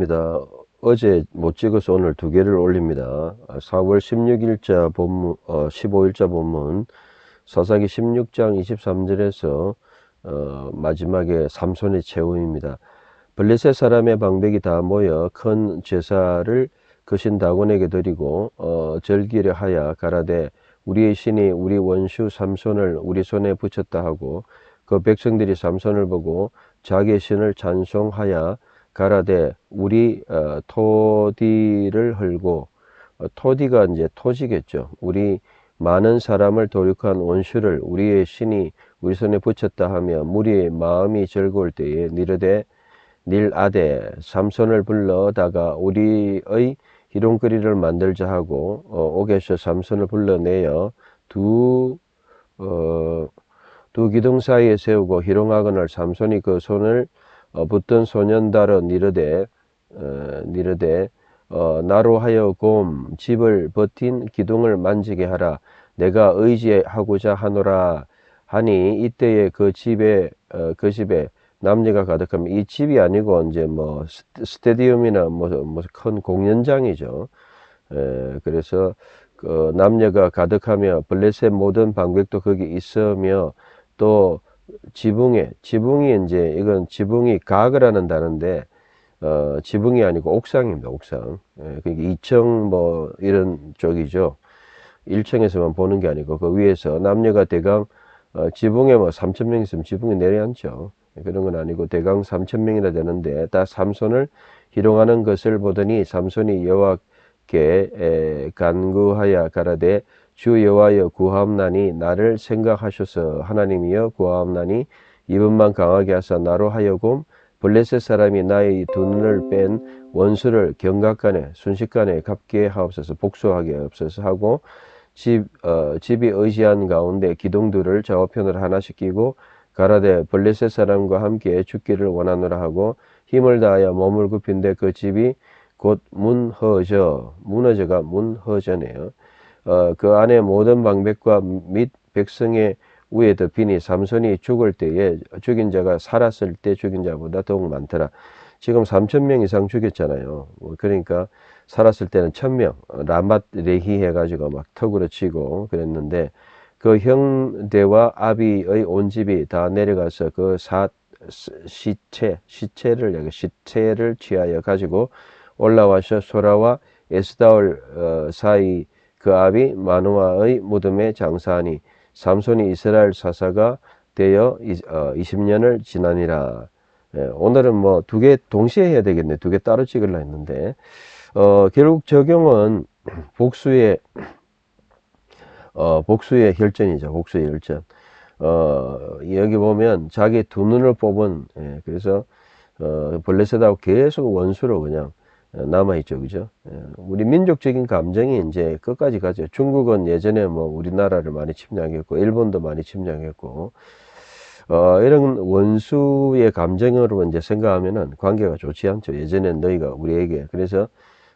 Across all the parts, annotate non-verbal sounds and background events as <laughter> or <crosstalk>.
올렸습니다. 어제 못 찍어서 오늘 두 개를 올립니다. 4월 16일자 본문, 어, 15일자 본문, 사사기 16장 23절에서 어, 마지막에 삼손의 체험입니다. 블레셋 사람의 방백이 다 모여 큰 제사를 거신 다곤에게 드리고 어, 절기를 하여 가라되 우리의 신이 우리 원수 삼손을 우리 손에 붙였다 하고 그 백성들이 삼손을 보고 자기의 신을 찬송하여 가라되 우리 어, 토디를 헐고 어, 토디가 이제 토지겠죠. 우리 많은 사람을 도륙한 원수를 우리의 신이 우리 손에 붙였다 하며 무리의 마음이 즐거울 때에 니르되 닐아데 삼손을 불러다가 우리의 희롱거리를 만들자 하고 어, 옥에서 삼손을 불러내어 두 어, 두 기둥 사이에 세우고 희롱하거늘 삼손이 그 손을 어, 붙든 소년다로 니르되 어, 니르되 어, 나로 하여금 집을 버틴 기둥을 만지게 하라. 내가 의지하고자 하노라. 하니 이때에 그 집에 어, 그 집에 남녀가 가득하면 이 집이 아니고 이제 뭐 스테- 스테디움이나 뭐뭐큰 공연장이죠. 에, 그래서 그 남녀가 가득하며 블레셋 모든 방백도 거기 있으며 또 지붕에 지붕이 이제 이건 지붕이 가그라는 단어인데 어, 지붕이 아니고 옥상입니다. 옥상. 예, 그러니까 2층 뭐 이런 쪽이죠. 1층에서만 보는 게 아니고 그 위에서 남녀가 대강 어, 지붕에 뭐 3천 명 있으면 지붕에 내려앉죠. 그런 건 아니고 대강 3천 명이나 되는데 다 삼손을 희롱하는 것을 보더니 삼손이 여호와께 에, 간구하여 가라되 주 여호와여 구하옵나니 나를 생각하셔서 하나님이여 구하옵나니 이번만 강하게 하사 나로 하여금 블레셋 사람이 나의 두 눈을 뺀 원수를 경각간에 순식간에 갚게 하옵소서 복수하게 하옵소서 하고 집, 어, 집이 의지한 가운데 기둥들을 좌우편으로 하나씩 끼고 가라데 블레셋 사람과 함께 죽기를 원하노라 하고 힘을 다하여 몸을 굽힌데 그 집이 곧 문허저 무너져가 문허저네요. 어, 그 안에 모든 방백과 및 백성의 위에 덮이니 삼손이 죽을 때에 죽인 자가 살았을 때 죽인 자보다 더욱 많더라. 지금 3천 명 이상 죽였잖아요. 뭐 그러니까 살았을 때는 1000명 라맛 레히 해가지고 막 턱으로 치고 그랬는데 그 형대와 아비의 온 집이 다 내려가서 그 사 시체 시체를 시체를 취하여 가지고 올라와서 소라와 에스다올 어, 사이 그 아비 마누아의 무덤에 장사하니 삼손이 이스라엘 사사가 되어 이- 어, 20년을 지나니라. 예, 오늘은 뭐 두 개 동시에 해야 되겠네. 두 개 따로 찍으려 했는데 어, 결국 적용은 <clears throat> 복수의 어, 복수의 혈전이죠. 복수의 혈전. 어, 여기 보면 자기 두 눈을 뽑은, 예, 그래서, 어, 블레셋하고 계속 원수로 그냥 어, 남아있죠. 그죠? 예, 우리 민족적인 감정이 이제 끝까지 가죠. 중국은 예전에 뭐 우리나라를 많이 침략했고, 일본도 많이 침략했고, 어, 이런 원수의 감정으로 이제 생각하면은 관계가 좋지 않죠. 예전엔 너희가 우리에게. 그래서,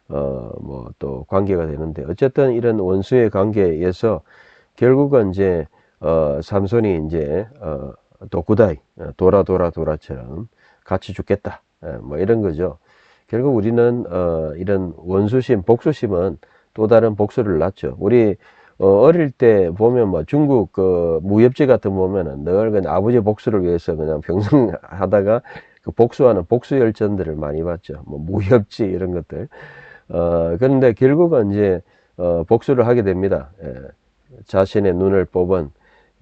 어, 뭐 또 관계가 되는데, 어쨌든 이런 원수의 관계에서 결국은 이제, 어, 삼손이 이제, 어, 도쿠다이, 어, 돌아, 돌아, 돌아처럼 같이 죽겠다. 예, 뭐 이런 거죠. 결국 우리는, 어, 이런 원수심, 복수심은 또 다른 복수를 낳죠. 우리, 어, 어릴 때 보면 뭐 중국 그 무협지 같은 거 보면은 늘 그냥 아버지 복수를 위해서 그냥 평생 <laughs> 하다가 그 복수하는 복수 열전들을 많이 봤죠. 뭐 무협지 이런 것들. 어, 그런데 결국은 이제, 어, 복수를 하게 됩니다. 예, 자신의 눈을 뽑은,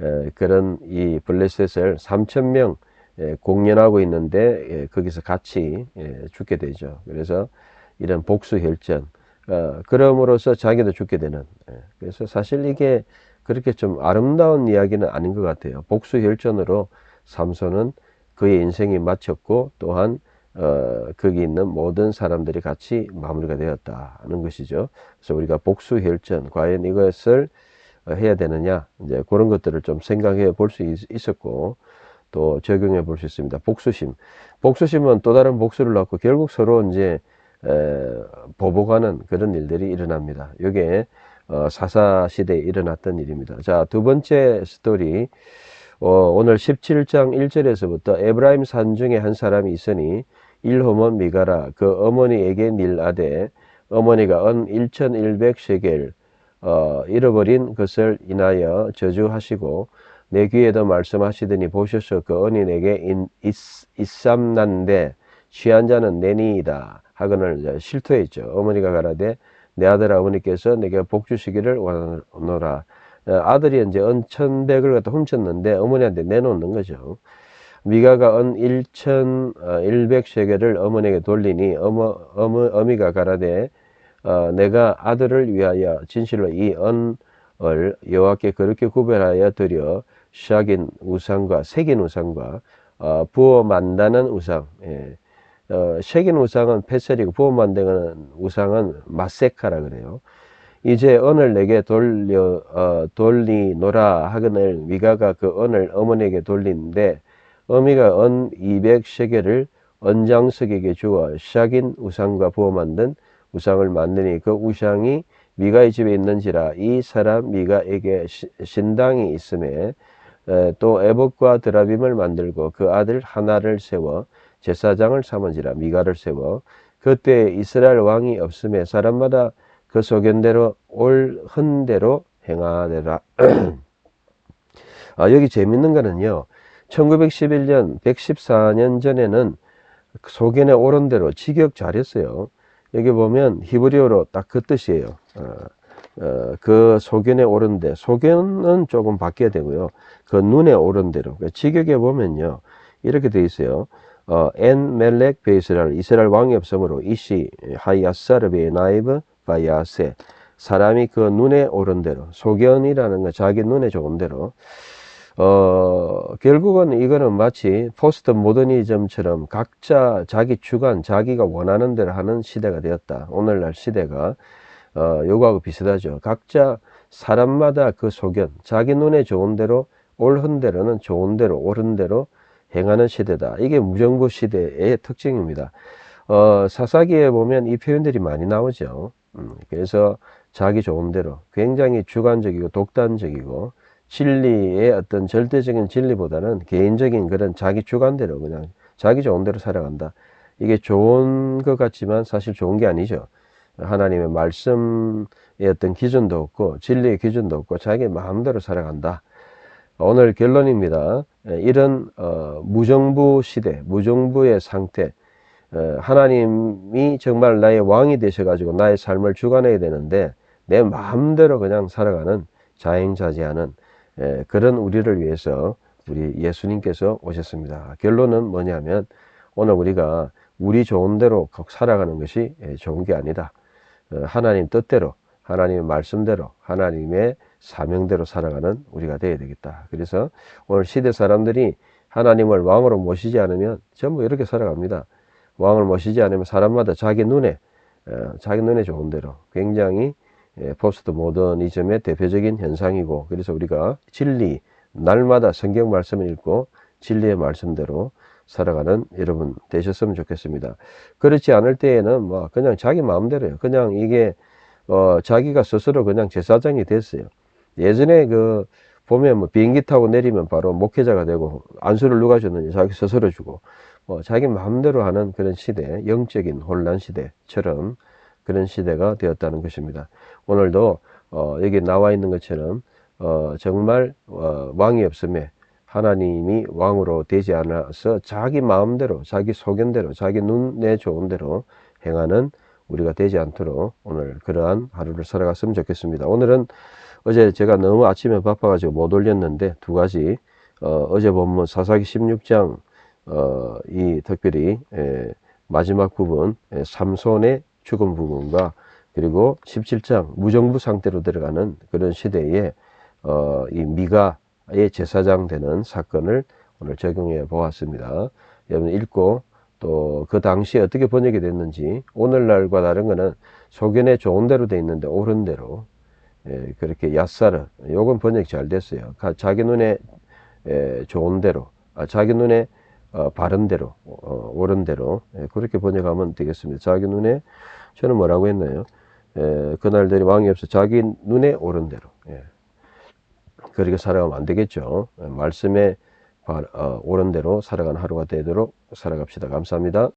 예, 그런 이 블레셋을 3천명 예, 공연하고 있는데, 예, 거기서 같이, 예, 죽게 되죠. 그래서 이런 복수 혈전, 어, 그럼으로써 자기도 죽게 되는, 예, 그래서 사실 이게 그렇게 좀 아름다운 이야기는 아닌 것 같아요. 복수 혈전으로 삼손은 그의 인생이 마쳤고, 또한 어, 거기 있는 모든 사람들이 같이 마무리가 되었다는 것이죠. 그래서 우리가 복수 혈전, 과연 이것을 어, 해야 되느냐, 이제 그런 것들을 좀 생각해 볼 수 있었고, 또 적용해 볼 수 있습니다. 복수심. 복수심은 또 다른 복수를 낳고 결국 서로 이제, 에, 보복하는 그런 일들이 일어납니다. 이게, 어, 사사 시대에 일어났던 일입니다. 자, 두 번째 스토리. 어, 오늘 17장 1절에서부터 에브라임 산 중에 한 사람이 있으니 일호몬 미가라 그 어머니에게 닐아되 어머니가 은 1100셰겔 어, 잃어버린 것을 인하여 저주하시고 내 귀에도 말씀하시더니 보셔서 그 있, 있삼난데 취한 자는 내니이다 하거늘 실토했죠. 어머니가 가라되 내 아들 아버니께서 내게 복 주시기를 원하노라. 어, 아들이 이제 은 천백을 갖다 훔쳤는데 어머니한테 내놓는 거죠. 미가가 은 일천 어, 일백 세계를 어머니에게 돌리니 어머, 어머, 어미가 가라되 어, 내가 아들을 위하여 진실로 이 언을 여호와께 그렇게 구별하여 드려 시작인 우상과 색인 우상과 어, 부어 만다는 우상 예. 어, 색인 우상은 페셀이고 부어 만드는 우상은 마세카라 그래요. 이제 언을 내게 돌려 어, 돌리노라 하거늘 미가가 그 언을 어머니에게 돌리는데 어미가 언 200세계를 언장석에게 주어 시작인 우상과 부어 만든 우상을 만드니 그 우상이 미가의 집에 있는지라 이 사람 미가에게 시- 신당이 있음에 에, 또 에봇과 드라빔을 만들고 그 아들 하나를 세워 제사장을 삼은지라 미가를 세워 그때 이스라엘 왕이 없음에 사람마다 그 소견대로 올 흔대로 행하되라. <clears throat> 아, 여기 재밌는 거는요. 1911년 114년 전에는 소견에 옳은 대로 직역 잘했어요. 여기 보면 히브리어로 딱 그 뜻이에요. 어, 어, 그 소견에 옳은 데 소견은 조금 바뀌어야 되고요. 그 눈에 옳은 대로 그 직역에 보면요. 이렇게 돼 있어요. 어, 엔 멜렉 베이스랄 이스라엘 왕이 없으므로 이시 하야사르 베 나이브 바야세 사람이 그 눈에 옳은 대로 소견이라는 거 자기 눈에 좋은 대로 어, 결국은 이거는 마치 포스트 모더니즘처럼 각자 자기 주관, 자기가 원하는 대로 하는 시대가 되었다. 오늘날 시대가, 어, 요거하고 비슷하죠. 각자 사람마다 그 소견, 자기 눈에 좋은 대로, 옳은 대로는 좋은 대로, 옳은 대로 행하는 시대다. 이게 무정부 시대의 특징입니다. 어, 사사기에 보면 이 표현들이 많이 나오죠. 음, 그래서 자기 좋은 대로 굉장히 주관적이고 독단적이고 진리의 어떤 절대적인 진리보다는 개인적인 그런 자기 주관대로 그냥 자기 좋은 대로 살아간다. 이게 좋은 것 같지만 사실 좋은 게 아니죠. 하나님의 말씀의 어떤 기준도 없고 진리의 기준도 없고 자기 마음대로 살아간다. 오늘 결론입니다. 예, 이런 어, 무정부 시대, 무정부의 상태, 어, 하나님이 정말 나의 왕이 되셔가지고 나의 삶을 주관해야 되는데 내 마음대로 그냥 살아가는 자행자제하는 예, 그런 우리를 위해서 우리 예수님께서 오셨습니다. 결론은 뭐냐면 오늘 우리가 우리 좋은 대로 꼭 살아가는 것이 예, 좋은 게 아니다. 어, 하나님 뜻대로, 하나님의 말씀대로, 하나님의 사명대로 살아가는 우리가 되어야 되겠다. 그래서 오늘 시대 사람들이 하나님을 왕으로 모시지 않으면 전부 이렇게 살아갑니다. 왕을 모시지 않으면 사람마다 자기 눈에, 어, 자기 눈에 좋은 대로 굉장히 예, 포스트 모더니즘의 대표적인 현상이고 그래서 우리가 진리 날마다 성경 말씀을 읽고 진리의 말씀대로 살아가는 여러분 되셨으면 좋겠습니다. 그렇지 않을 때에는 뭐 그냥 자기 마음대로요. 그냥 이게 어 자기가 스스로 그냥 제사장이 됐어요. 예전에 그 보면 뭐 비행기 타고 내리면 바로 목회자가 되고 안수를 누가 줬느냐 자기 스스로 주고 뭐 자기 마음대로 하는 그런 시대 영적인 혼란 시대처럼 그런 시대가 되었다는 것입니다. 오늘도 어, 여기 나와 있는 것처럼 어, 정말 어, 왕이 없음에 하나님이 왕으로 되지 않아서 자기 마음대로 자기 소견대로 자기 눈에 좋은 대로 행하는 우리가 되지 않도록 오늘 그러한 하루를 살아갔으면 좋겠습니다. 오늘은 어제 제가 너무 아침에 바빠가지고 못 올렸는데 두 가지 어, 어제 본문 사사기 16장 어, 이 특별히 에, 마지막 부분 에, 삼손의 죽은 부분과 그리고 17장 무정부 상태로 들어가는 그런 시대에 어, 이 미가 의 제사장 되는 사건을 오늘 적용해 보았습니다. 여러분 읽고 또 그 당시에 어떻게 번역이 됐는지 오늘날과 다른 거는 소견에 좋은 대로 돼 있는데 옳은 대로 예, 그렇게 야사르 요건 번역이 잘 됐어요. 가- 자기 눈에 예, 좋은 대로 아, 자기 눈에 어, 바른 대로 어, 옳은 대로 예, 그렇게 번역하면 되겠습니다. 자기 눈에 저는 뭐라고 했나요? 예, 그날들이 왕이 없어 자기 눈에 옳은 대로 예. 그렇게 살아가면 안 되겠죠. 예, 말씀에 바- 어, 옳은 대로 살아가는 하루가 되도록 살아갑시다. 감사합니다.